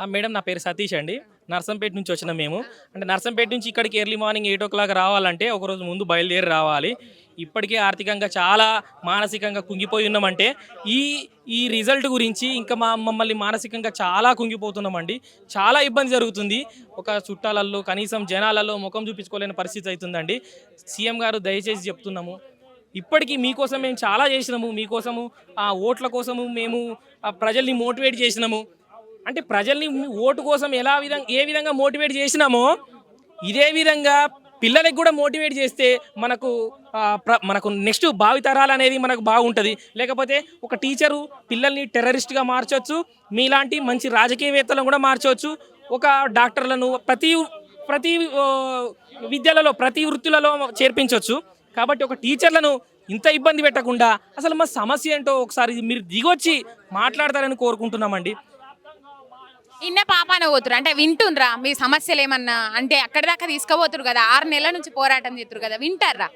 ఆ, మేడం నా పేరు సతీష్ అండి. నర్సంపేట నుంచి వచ్చిన మేము. అంటే నర్సంపేట నుంచి ఇక్కడికి early morning eight o'clock రావాలంటే ఒకరోజు ముందు బయలుదేరి రావాలి. ఇప్పటికే ఆర్థికంగా చాలా మానసికంగా కుంగిపోయి ఉన్నామంటే ఈ ఈ రిజల్ట్ గురించి ఇంకా మా మమ్మల్ని మానసికంగా చాలా కుంగిపోతున్నామండి. చాలా ఇబ్బంది జరుగుతుంది. ఒక చుట్టాలలో కనీసం జనాలలో ముఖం చూపించుకోలేని పరిస్థితి అవుతుందండి సీఎం గారు దయచేసి చెప్తున్నాము. ఇప్పటికీ మీకోసం మేము చాలా చేసినాము. మీకోసము ఆ ఓట్ల కోసము మేము ఆ ప్రజల్ని మోటివేట్ చేసినాము. అంటే ప్రజల్ని ఓటు కోసం ఎలా విధంగా ఏ విధంగా మోటివేట్ చేసినామో ఇదే విధంగా పిల్లలకి కూడా మోటివేట్ చేస్తే మనకు ప్ర- మనకు నెక్స్ట్ భావితరాలు అనేది మనకు బాగుంటుంది. లేకపోతే ఒక టీచరు పిల్లల్ని టెర్రరిస్ట్గా మార్చవచ్చు మీలాంటి మంచి రాజకీయవేత్తలను కూడా మార్చవచ్చు ఒక డాక్టర్లను ప్రతి ప్రతి విద్యలలో ప్రతి వృత్తులలో చేర్పించవచ్చు కాబట్టి ఒక టీచర్లను ఇంత ఇబ్బంది పెట్టకుండా అసలు మా సమస్య ఏంటో ఒకసారి మీరు దిగొచ్చి మాట్లాడతారని కోరుకుంటున్నామండి. ఇన్న పాపాన పోతురు అంటే వింటుండ్రా మీ సమస్యలు ఏమన్నా అంటే అక్కడి దాకా తీసుకోబోతురు కదా ఆరు నెలల నుంచి పోరాటం చేతురు కదా వింటారా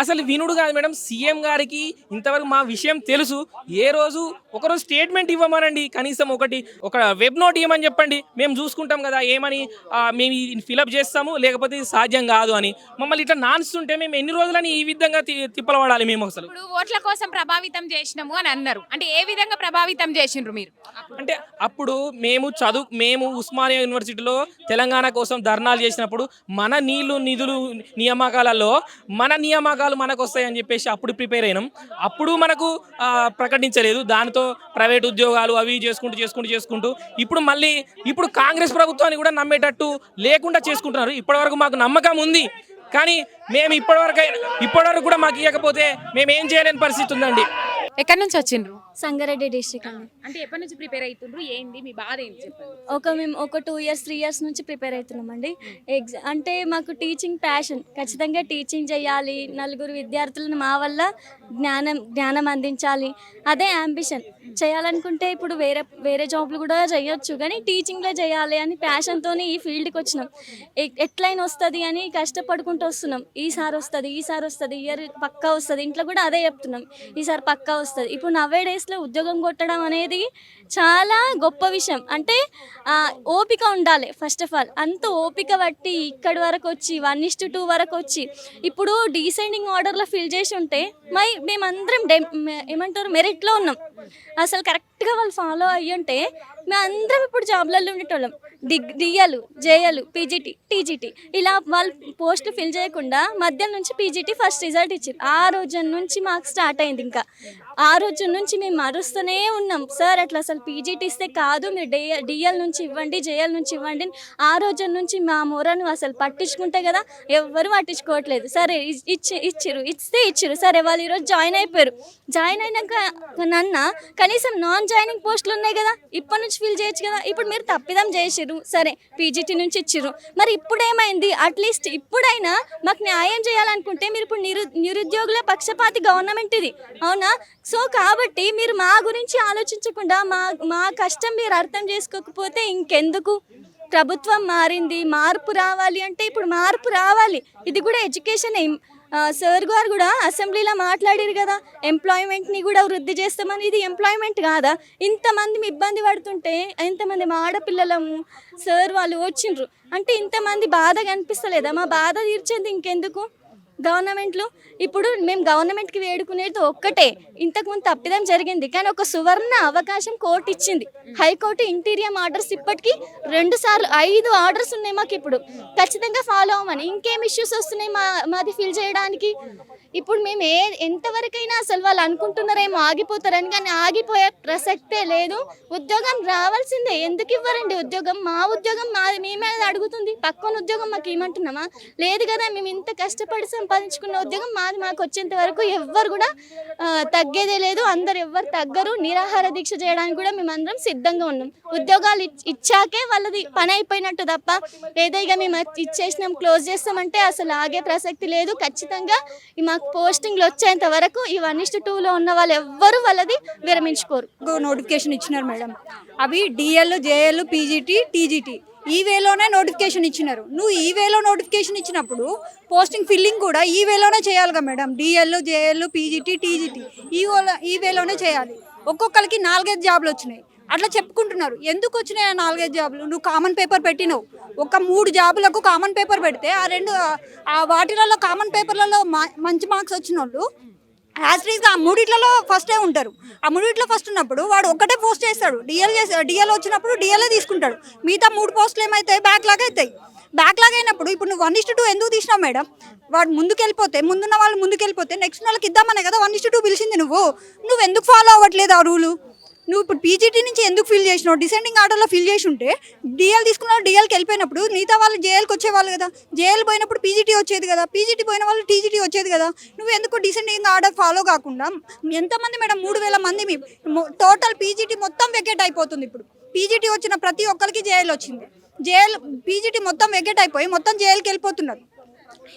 అసలు వినుడు కాదు మేడం. సీఎం గారికి ఇంతవరకు మా విషయం తెలుసు. ఏ రోజు ఒకరోజు స్టేట్మెంట్ ఇవ్వమనండి. కనీసం ఒకటి ఒక వెబ్ నోట్ ఇవ్వమని చెప్పండి. మేము చూసుకుంటాం కదా ఏమని మేము ఫిలప్ చేస్తాము లేకపోతే సాధ్యం కాదు అని. మమ్మల్ని ఇట్లా నాన్స్తుంటే మేము ఎన్ని రోజులని ఈ విధంగా తి- తిప్పలపడాలి మేము అసలు. ఇప్పుడు ఓట్ల కోసం ప్రభావితం చేసినాము అని అన్నారు. అంటే ఏ విధంగా ప్రభావితం చేసిండ్రు మీరు? అంటే అప్పుడు మేము చదువు మేము ఉస్మానియా యూనివర్సిటీలో తెలంగాణ కోసం ధర్నాలు చేసినప్పుడు మన నీళ్ళు నిధులు నియామకాలలో మన నియామకాలు మనకు వస్తాయని చెప్పేసి అప్పుడు ప్రిపేర్ అయినాం. అప్పుడు మనకు ప్రకటించలేదు. దానితో ప్రైవేట్ ఉద్యోగాలు అవి చేసుకుంటూ చేసుకుంటూ చేసుకుంటూ ఇప్పుడు మళ్ళీ ఇప్పుడు కాంగ్రెస్ ప్రభుత్వాన్ని కూడా నమ్మేటట్టు లేకుండా చేసుకుంటున్నారు. ఇప్పటివరకు మాకు నమ్మకం ఉంది. కానీ మేము ఇప్పటివరకు ఇప్పటివరకు కూడా మాకు ఇవ్వకపోతే మేము ఏం చేయలేని పరిస్థితి ఉందండి. ఎక్కడి నుంచి వచ్చిండ్రు? సంగారెడ్డి డిస్ట్రిక్ట్ అండి. అంటే ఎప్పటి నుంచి ప్రిపేర్ అవుతుండ్రు ఏంది? మీ బాధ ఏంటి చెప్పండి. ఒక మేము ఒక టూ ఇయర్స్ త్రీ ఇయర్స్ నుంచి ప్రిపేర్ అవుతున్నామండి. ఎగ్జా అంటే మాకు టీచింగ్ ప్యాషన్ ఖచ్చితంగా టీచింగ్ చేయాలి. నలుగురు విద్యార్థులను మా వల్ల జ్ఞానం జ్ఞానం అందించాలి. అదే అంబిషన్ చేయాలనుకుంటే ఇప్పుడు వేరే వేరే జాబ్లు కూడా చేయొచ్చు. కానీ టీచింగ్లో చేయాలి అని ప్యాషన్తో ఈ ఫీల్డ్కి వచ్చినాం. ఎట్లయినా వస్తుంది అని కష్టపడుకుంటూ వస్తున్నాం. ఈసారి వస్తుంది ఈసారి వస్తుంది ఇయర్ పక్కా వస్తుంది. ఇంట్లో కూడా అదే చెప్తున్నాం. ఈసారి పక్కా వస్తుంది. ఇప్పుడు నవ్వే డేస్లో ఉద్యోగం కొట్టడం అనేది చాలా గొప్ప విషయం. అంటే ఓపిక ఉండాలి ఫస్ట్ ఆఫ్ ఆల్ అంత ఓపిక బట్టి ఇక్కడి వరకు వచ్చి వన్ ఇస్ట్ టూ వరకు వచ్చి ఇప్పుడు డీసెండింగ్ ఆర్డర్లో ఫిల్ చేసి ఉంటే మై మేమందరం డె మే- ఏమంటారు మెరిట్లో ఉన్నాం. అసలు కరెక్ట్గా వాళ్ళు ఫాలో అయ్యి ఉంటే మేమందరం ఇప్పుడు జాబ్లలో ఉండేటోళ్ళం. డిగ్ డిఎలు జేఎలు పీజీటీ టీజీటీ. ఇలా వాళ్ళు పోస్ట్ ఫిల్ చేయకుండా మధ్య నుంచి పీజీటీ ఫస్ట్ రిజల్ట్ ఇచ్చారు. ఆ రోజు నుంచి మాకు స్టార్ట్ అయింది ఇంకా. ఆ రోజు నుంచి మేము మరుస్తూనే ఉన్నాం. సార్ అట్లా అసలు పీజీటీ ఇస్తే కాదు మీరు డిఎల్ డిఎల్ నుంచి ఇవ్వండి జేఎల్ నుంచి ఇవ్వండి ఆ రోజు నుంచి మా మొరను అసలు పట్టించుకుంటే కదా ఎవ్వరు పట్టించుకోవట్లేదు. సరే ఇచ్చి ఇచ్చిరు ఇస్తే ఇచ్చిరు సరే వాళ్ళు ఈరోజు జాయిన్ అయిపోయారు. జాయిన్ అయినాక నన్న కనీసం నాన్ జాయినింగ్ పోస్టులు ఉన్నాయి కదా ఇప్పటి నుంచి ఫిల్ చేయొచ్చు కదా. ఇప్పుడు మీరు తప్పిదం చేసిర్రు సరే పీజీటీ నుంచి ఇచ్చిర్రు. మరి ఇప్పుడు ఏమైంది అట్లీస్ట్ ఇప్పుడైనా మాకు న్యాయం చేయాలనుకుంటే మీరు ఇప్పుడు నిరు నిరుద్యోగుల పక్షపాతి గవర్నమెంట్ ఇది. అవునా? సో కాబట్టి మీరు మా గురించి ఆలోచించకుండా మా మా కష్టం మీరు అర్థం చేసుకోకపోతే ఇంకెందుకు? ప్రభుత్వం మారింది మార్పు రావాలి అంటే ఇప్పుడు మార్పు రావాలి. ఇది కూడా ఎడ్యుకేషన్ సార్ గారు కూడా అసెంబ్లీలో మాట్లాడారు కదా ఎంప్లాయ్మెంట్ని కూడా వృద్ధి చేస్తామని. ఇది ఎంప్లాయ్మెంట్ కాదా? ఇంతమంది ఇబ్బంది పడుతుంటే ఇంతమంది మా ఆడపిల్లలము సార్ వాళ్ళు వచ్చిండ్రు. అంటే ఇంతమంది బాధ కనిపిస్తలేదా? మా బాధ తీర్చేది ఇంకెందుకు? గవర్నమెంట్లో. ఇప్పుడు మేము గవర్నమెంట్కి వేడుకునేది ఒక్కటే. ఇంతకుముందు తప్పిదం జరిగింది. కానీ ఒక సువర్ణ అవకాశం కోర్టు ఇచ్చింది. హైకోర్టు ఇంటీరియం ఆర్డర్స్ ఇప్పటికీ రెండు సార్లు ఐదు ఆర్డర్స్ ఉన్నాయి మాకు ఇప్పుడు. ఖచ్చితంగా ఫాలో అవ్వమని. ఇంకేం ఇష్యూస్ వస్తున్నాయి మా మాది ఫిల్ చేయడానికి? ఇప్పుడు మేము ఏ ఎంతవరకైనా అసలు వాళ్ళు అనుకుంటున్నారేమో ఆగిపోతారని కానీ ఆగిపోయే ప్రసక్తే లేదు. ఉద్యోగం రావాల్సిందే. ఎందుకు ఇవ్వరండి ఉద్యోగం? మా ఉద్యోగం మా మేమే అది అడుగుతుంది. పక్కన ఉద్యోగం మాకు ఏమంటున్నామా? లేదు కదా మేము ఇంత కష్టపడి సంపాదించుకున్న ఉద్యోగం మాది మాకు వచ్చేంత వరకు ఎవ్వరు కూడా తగ్గేదే లేదు. అందరు ఎవ్వరు తగ్గరు. నిరాహార దీక్ష చేయడానికి కూడా మేము అందరం సిద్ధంగా ఉన్నాం. ఉద్యోగాలు ఇచ్చాకే వాళ్ళది పని అయిపోయినట్టు తప్ప ఏదో మేము ఇచ్చేసినాం క్లోజ్ చేస్తామంటే అసలు ఆగే ప్రసక్తి లేదు. ఖచ్చితంగా మాకు పోస్టింగ్లు వచ్చేంత వరకు ఈ వన్ ఇస్ట్ టూలో ఉన్న వాళ్ళు ఎవ్వరు వాళ్ళది విరమించుకోరు. నోటిఫికేషన్ ఇచ్చినారు మేడం. అవి డిఎల్ జేఎల్ పీజీటీ టీజీటీ ఈ వేలోనే నోటిఫికేషన్ ఇచ్చినారు. నువ్వు ఈ వేలో నోటిఫికేషన్ ఇచ్చినప్పుడు పోస్టింగ్ ఫిల్లింగ్ కూడా ఈ వేలోనే చేయాలిగా madam DL JL PGT TGT ఈ ఈవేలోనే ఈ వేలోనే చేయాలి. ఒక్కొక్కరికి నాలుగైదు జాబ్లు వచ్చినాయి. అట్లా చెప్పుకుంటున్నారు. ఎందుకు వచ్చినాయి ఆ నాలుగైదు జాబులు నువ్వు కామన్ పేపర్ పెట్టినావు. ఒక మూడు జాబులకు కామన్ పేపర్ పెడితే ఆ రెండు ఆ వాటిలలో కామన్ పేపర్లలో మా- మంచి మార్క్స్ వచ్చిన వాళ్ళు యాజ్ ఆ మూడిట్లలో ఫస్టే ఉంటారు. ఆ మూడిట్లో ఫస్ట్ ఉన్నప్పుడు వాడు ఒక్కటే పోస్ట్ చేస్తాడు. డిఎల్ చేసి డిఎల్ వచ్చినప్పుడు డిఎల్ఏ తీసుకుంటాడు. మిగతా మూడు పోస్టులు ఏమవుతాయి బ్యాక్లాగ్ అవుతాయి బ్యాక్లాగ్ అయినప్పుడు ఇప్పుడు నువ్వు వన్ ఇస్టు టూ ఎందుకు తీసినావు మేడం? వాడు ముందుకు వెళ్ళిపోతే ముందున్న వాళ్ళు ముందుకు వెళ్ళిపోతే నెక్స్ట్ వాళ్ళకి ఇద్దామనే కదా వన్ ఇస్టు టూ పిలిచింది నువ్వు. నువ్వు ఎందుకు ఫాలో అవ్వట్లేదు ఆ రూలు నువ్వు ఇప్పుడు పీజీటీ నుంచి ఎందుకు ఫిల్ చేసినావు? డిసెండింగ్ ఆర్డర్లో ఫిల్ చేసి ఉంటే డిఎల్ తీసుకున్నావు డిఎల్కి వెళ్ళిపోయినప్పుడు మిగతా వాళ్ళు జేఎల్కి వచ్చేవాళ్ళు కదా. జేఎల్ పోయినప్పుడు పీజీటీ వచ్చేది కదా. పీజీటీ పోయిన వాళ్ళు టీజీటీ వచ్చేది కదా. నువ్వు ఎందుకు డిసెండింగ్ ఆర్డర్ ఫాలో కాకుండా ఎంతమంది మేడం? మూడు వేల మంది మీ టోటల్ పీజీటీ మొత్తం వెకెట్ అయిపోతుంది ఇప్పుడు. పీజీటీ వచ్చిన ప్రతి ఒక్కరికి జేఎల్ వచ్చింది. జేఎల్ పీజీటీ మొత్తం వెకెట్ అయిపోయి మొత్తం జేఎల్కి వెళ్ళిపోతున్నారు.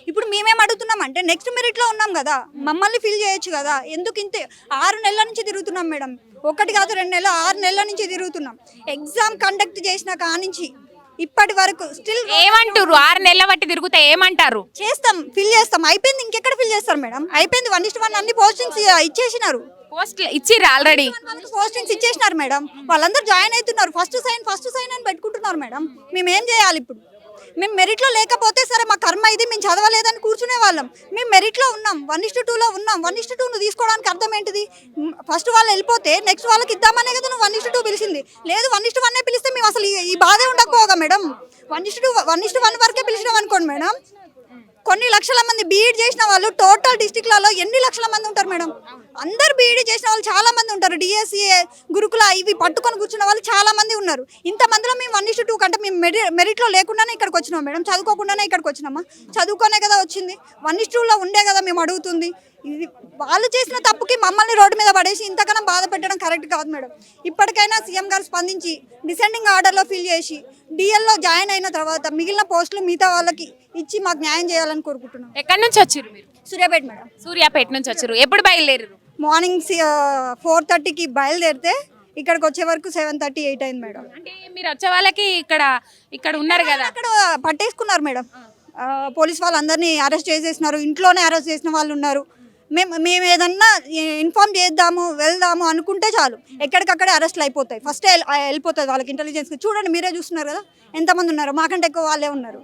ఇప్పుడు మేమేం అడుగుతున్నాం అంటే నెక్స్ట్ మెరిట్లో ఉన్నాం కదా మమ్మల్ని ఫిల్ చేయొచ్చు కదా ఎందుకు ఇంతే ఆరు నెలల నుంచి తిరుగుతున్నాం మేడం. ఒకటి కాదు రెండు నెలలు ఆరు నెలల నుంచి తిరుగుతున్నాం. ఎగ్జామ్ కండక్ట్ చేసిన కానించి ఇప్పటి వరకు స్టిల్ ఏమంటారు ఆరు నెలల బట్టి తిరుగుతే ఏమంటారు? చేస్తాం ఫిల్ చేస్తాం. అయిపోయింది ఇంకెక్కడ ఫిల్ చేస్తారు మేడం? అయిపోయింది వన్ ఇస్ట్ వన్ అన్ని పోస్టింగ్స్ ఇచ్చేసినారు. పోస్ట్ ఇచ్చిర్రు ఆల్రెడీ పోస్టింగ్స్ ఇచ్చేసినారు మేడం. వాళ్ళందరూ జాయిన్ అవుతున్నారు. ఫస్ట్ సైన్ ఫస్ట్ సైన్ అని పెట్టుకుంటున్నారు మేడం. మేము ఏం చేయాలి ఇప్పుడు? మేము మెరిట్లో లేకపోతే సరే మా కర్మ ఇది మేము చదవలేదని కూర్చునే వాళ్ళం. మేము మెరిట్లో ఉన్నాం. వన్ ఇస్టు టూలో ఉన్నాం. వన్ ఇస్టు టూ నువ్వు తీసుకోవడానికి అర్థం ఏంటిది? ఫస్ట్ వాళ్ళు వెళ్ళిపోతే నెక్స్ట్ వాళ్ళకి ఇద్దామనే కదా నువ్వు వన్ ఇస్టు టూ పిలిచింది. లేదు వన్ ఇస్టు వన్ పిలిస్తే మేము అసలు ఈ- ఈ బాధే ఉండకపోగా madam. One is to two one is to one వరకే పిలిచినాం అనుకోండి మేడం. కొన్ని లక్షల మంది బీఈడి చేసిన వాళ్ళు టోటల్ డిస్టిక్లలో ఎన్ని లక్షల మంది ఉంటారు మేడం? అందరు బీఈడి చేసిన వాళ్ళు చాలా మంది ఉంటారు. డిఎస్సి గురుకుల ఇవి పట్టుకొని కూర్చున్న వాళ్ళు చాలా మంది ఉన్నారు. ఇంతమందిలో మేము వన్ ఇస్టు టూ కంటే మేము మెరి మెరిట్లో లేకుండానే ఇక్కడికి వచ్చినాం మేడం. చదువుకోకుండానే ఇక్కడికి వచ్చినామా? చదువుకోనే కదా వచ్చింది. వన్ ఇస్ టూలో ఉండే కదా మేము అడుగుతుంది. ఇది వాళ్ళు చేసిన తప్పుకి మమ్మల్ని రోడ్డు మీద పడేసి ఇంతకన్నా బాధ పెట్టడం కరెక్ట్ కాదు మేడం. ఇప్పటికైనా సీఎం గారు స్పందించి డిసెండింగ్ ఆర్డర్లో ఫిల్ చేసి డిఎల్లో జాయిన్ అయిన తర్వాత మిగిలిన పోస్టులు మిగతా వాళ్ళకి ఇచ్చి మాకు న్యాయం చేయాలని కోరుకుంటున్నాం. ఎక్కడి నుంచి వచ్చిర్రు మీరు? సూర్యాపేట మేడం. సూర్యాపేట నుంచి వచ్చారు. ఎప్పుడు బయలుదేరారు? మార్నింగ్ ఫోర్ థర్టీకి బయలుదేరితే ఇక్కడికి వచ్చే వరకు సెవెన్ థర్టీ ఎయిట్ అయింది మేడం. అంటే మీరు వచ్చే వాళ్ళకి ఇక్కడ ఇక్కడ ఉన్నారు కదా? అక్కడ పట్టేసుకున్నారు మేడం. పోలీస్ వాళ్ళందరినీ అరెస్ట్ చేసేసినారు. ఇంట్లోనే అరెస్ట్ చేసిన వాళ్ళు ఉన్నారు. మేము మేము ఏదన్నా ఇన్ఫార్మ్ చేద్దాము వెళ్దాము అనుకుంటే చాలు. ఎక్కడికక్కడే అరెస్ట్లు అయిపోతాయి. ఫస్ట్ వెళ్ళిపోతుంది వాళ్ళకి ఇంటెలిజెన్స్ చూడండి మీరే చూస్తున్నారు కదా. ఎంతమంది ఉన్నారు? మాకంటే ఎక్కువ వాళ్ళే ఉన్నారు.